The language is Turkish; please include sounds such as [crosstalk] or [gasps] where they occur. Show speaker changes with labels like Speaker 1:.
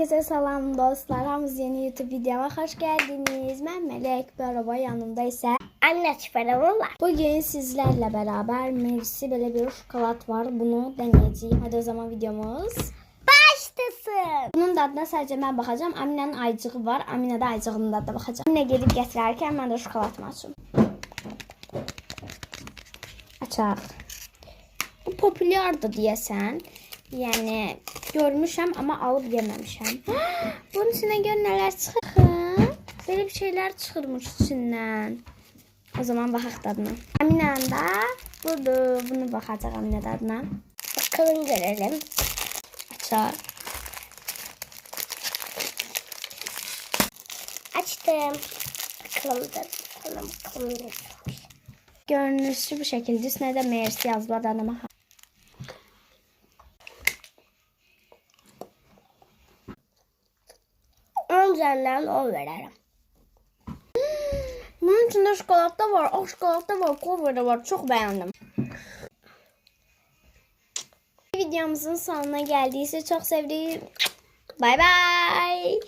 Speaker 1: Herkese salam dostlar. Hamınız yeni YouTube videoma hoş geldiniz. Ben Melek. Bu araba yanımda ise
Speaker 2: Anne çıkarımı var.
Speaker 1: Bugün sizlerle beraber Mersi böyle bir şokolat var. Bunu deneyeceğim. Hadi o zaman videomuz.
Speaker 2: Başlasın.
Speaker 1: Bunun dadına sadece ben bakacağım. Amine'nin ayıcığı var. Amine de ayıcığının dadına bakacağım. Amine gelip getirerken ben de şokolatımı açayım. Açaq. Bu popülerdi diyesen. Yani görmüşəm ama alıp yememişəm. [gasps] Bunun içine gör neler çıxır. Böyle bir şeyler çıxırmış içindən. O zaman baxaq dadına. Aminə də budur. Bunu baxacaq Aminə dadına.
Speaker 2: Bakalım görelim.
Speaker 1: Açar.
Speaker 2: Açtım. Bakalım da. Bakalım bakalım.
Speaker 1: Görünüşü bu şekilde. Üstüne de Mersi yazılı danıma.
Speaker 2: Üzerinden on veririm.
Speaker 1: Bunun içinde çikolata var. Ah çikolata var. Cover da var. Çok beğendim. Videomuzun sonuna geldiyse çok sevdiğim. Bye bye.